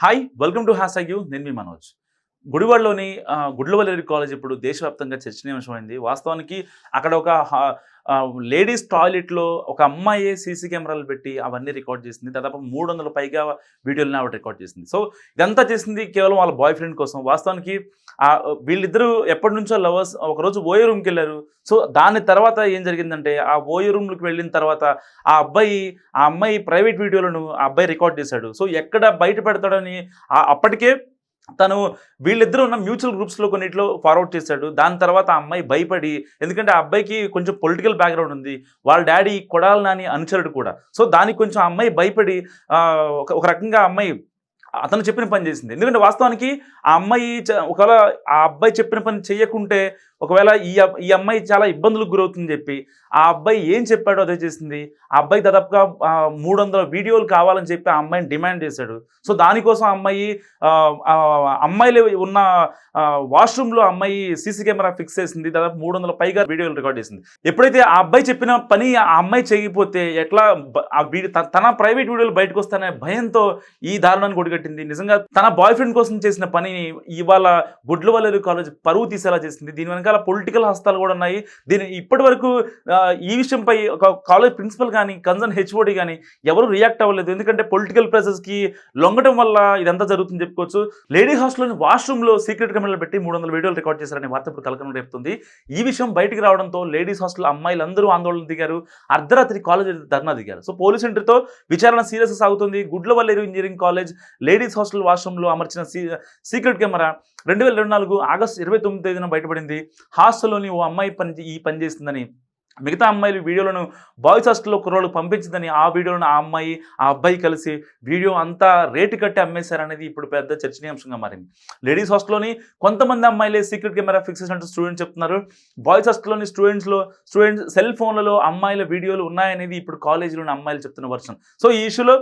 Hi welcome to has you నేను మీ మనోజ్ గుడివాడలోని ఆ, గుడ్లవల్లేరు కాలేజ్ ఇప్పుడు దేశవ్యాప్తంగా చర్చనీయాంశమైంది. వాస్తవానికి అక్కడ ఒక లేడీస్ టాయిలెట్లో ఒక అమ్మాయి సీసీ కెమెరాలు పెట్టి అవన్నీ రికార్డ్ చేసింది. దాదాపు మూడు వందల పైగా వీడియోలని ఆవిడ రికార్డ్ చేసింది. సో ఇదంతా చేసింది కేవలం వాళ్ళ బాయ్ ఫ్రెండ్ కోసం. వాస్తవానికి వీళ్ళిద్దరూ ఎప్పటి నుంచో లవర్స్. ఒకరోజు ఓయో రూమ్కి వెళ్ళారు. సో దాని తర్వాత ఏం జరిగిందంటే ఆ ఓయో రూమ్కి వెళ్ళిన తర్వాత ఆ అబ్బాయి ఆ అమ్మాయి ప్రైవేట్ వీడియోలను ఆ అబ్బాయి రికార్డ్ చేశాడు. సో ఎక్కడ బయట పెడతాడని ఆ- అప్పటికే తను వీళ్ళిద్దరూ ఉన్న మ్యూచువల్ గ్రూప్స్లో కొన్నిట్లో ఫార్వర్డ్ చేశాడు. దాని తర్వాత ఆ అమ్మాయి భయపడి ఎందుకంటే ఆ అబ్బాయికి కొంచెం పొలిటికల్ బ్యాక్గ్రౌండ్ ఉంది. వాళ్ళ డాడీ కొడాలి నాని అనుచరుడు కూడా. సో దానికి కొంచెం ఆ అమ్మాయి భయపడి ఒక ఒక రకంగా ఆ అమ్మాయి అతను చెప్పిన పని చేసింది. ఎందుకంటే వాస్తవానికి ఆ అమ్మాయి చ- ఒకవేళ ఆ అబ్బాయి చెప్పిన పని చేయకుంటే ఒకవేళ ఈ ఈ అమ్మాయి చాలా ఇబ్బందులకు గురవుతుందని చెప్పి ఆ అబ్బాయి ఏం చెప్పాడో అదే చేసింది. ఆ అబ్బాయి దాదాపుగా మూడు వందల వీడియోలు కావాలని చెప్పి ఆ అమ్మాయిని డిమాండ్ చేశాడు. సో దానికోసం అమ్మాయి ఆ, అమ్మాయిలు ఉన్న వాష్రూమ్లో అమ్మాయి సీసీ కెమెరా ఫిక్స్ చేసింది. దాదాపు మూడు వందల పైగా వీడియోలు రికార్డ్ చేసింది. ఎప్పుడైతే ఆ అబ్బాయి చెప్పిన పని ఆ అమ్మాయి చేయకపోతే ఎట్లా ఆ తన ప్రైవేట్ వీడియోలు బయటకు వస్తానే భయంతో ఈ దారుణాన్ని కొడిగట్టింది నిజంగా తన బాయ్ ఫ్రెండ్ కోసం చేసిన పని ఇవాళ గుడ్లవల్లేరు కాలేజ్ పరువు తీసేలా చేసింది. దీని వెనకాల పొలిటికల్ హస్తాలు కూడా ఉన్నాయి. దీని ఇప్పటి వరకు ఈ విషయంపై ఒక కాలేజ్ ప్రిన్సిపల్ కానీ కన్సర్న్ హెచ్ఓడి కానీ ఎవరు రియాక్ట్ అవ్వలేదు. ఎందుకంటే పొలిటికల్ ప్రెసెస్కి లొంగటం వల్ల ఇదంతా జరుగుతుంది చెప్పుకోవచ్చు. లేడీ హాస్టల్లోని వాష్రూమ్లో సీక్రెట్ కెమెరాలు పెట్టి మూడు వందల వీడియోలు రికార్డ్ చేశారనే వార్త ఇప్పుడు కలకలం రేపుతుంది ఈ విషయం బయటికి రావడంతో లేడీస్ హాస్టల్ అమ్మాయిలందరూ ఆందోళన దిగారు. అర్ధరాత్రి కాలేజ్ ధర్నా దిగారు. సో పోలీస్ ఎంట్రీతో విచారణ సీరియస్ సాగుతుంది. Gudlavalleru engineering college ladies hostel వాష్రూమ్లో అమర్చిన సీ సీక్రెట్ కెమెరా రెండు వేల ఇరవై నాలుగు ఆగస్టు ఇరవై తొమ్మిది తేదీన బయటపడింది. హాస్టల్లోని ఓ అమ్మాయి పని ఈ పని చేసిందని మిగతా అమ్మాయిలు వీడియోలను బాయ్స్ హాస్టల్లో కుర్రోళ్ళు పంపించిందని ఆ వీడియోలను ఆ అమ్మాయి ఆ అబ్బాయి కలిసి వీడియో అంతా రేటు కట్టి అమ్మేశారనేది ఇప్పుడు పెద్ద చర్చనీయాంశంగా మారింది. లేడీస్ హాస్టల్లోని కొంతమంది అమ్మాయిలే సీక్రెట్ కెమెరా ఫిక్స్ చేసినట్టు స్టూడెంట్స్ చెప్తున్నారు. బాయ్స్ హాస్టల్లోని స్టూడెంట్స్లో స్టూడెంట్స్ సెల్ ఫోన్లలో అమ్మాయిల వీడియోలు ఉన్నాయనేది ఇప్పుడు కాలేజీలోని అమ్మాయిలు చెప్తున్న వర్షన్. సో ఈ ఇష్యూలో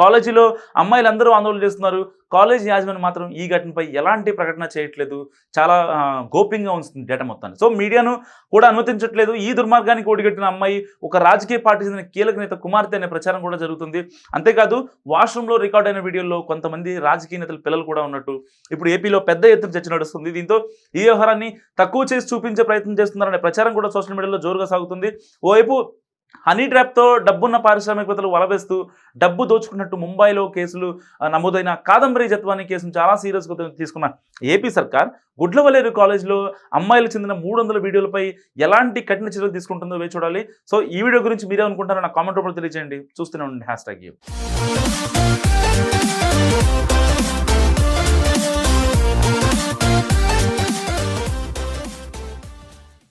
కాలేజీలో అమ్మాయిలందరూ ఆందోళన చేస్తున్నారు. కాలేజ్ యాజమాన్యం మాత్రం ఈ ఘటనపై ఎలాంటి ప్రకటన చేయట్లేదు. చాలా గోప్యంగా ఉంచుతుంది డేటా మొత్తాన్ని. సో మీడియాను కూడా అనుమతించట్లేదు. ఈ దుర్మార్గానికి ఓడిగట్టిన అమ్మాయి ఒక రాజకీయ పార్టీ చెందిన కీలక నేత కుమార్తె అనే ప్రచారం కూడా జరుగుతుంది. అంతేకాదు వాష్రూమ్లో రికార్డ్ అయిన వీడియోలో కొంతమంది రాజకీయ నేతల పిల్లలు కూడా ఉన్నట్టు ఇప్పుడు ఏపీలో పెద్ద ఎత్తున చర్చ నడుస్తుంది. దీంతో ఈ వ్యవహారాన్ని తక్కువ చేసి చూపించే ప్రయత్నం చేస్తున్నారనే ప్రచారం కూడా సోషల్ మీడియాలో జోరుగా సాగుతుంది. ఓవైపు హనీ ట్రాప్తో డబ్బున్న పారిశ్రామికవేత్తలు వలవేస్తూ డబ్బు దోచుకున్నట్టు ముంబైలో కేసులు నమోదైన కాదంబరి జత్వాని కేసును చాలా సీరియస్గా తీసుకున్న ఏపీ సర్కార్ గుడ్లవలేరు కాలేజ్లో అమ్మాయిలు చెందిన మూడు వందల వీడియోలపై ఎలాంటి కఠిన చర్యలు తీసుకుంటుందో వేచి చూడాలి. సో ఈ వీడియో గురించి మీరే అనుకుంటారో నా కామెంట్ రూపంలో తెలియజేయండి చూస్తూనే ఉండండి. Hash tag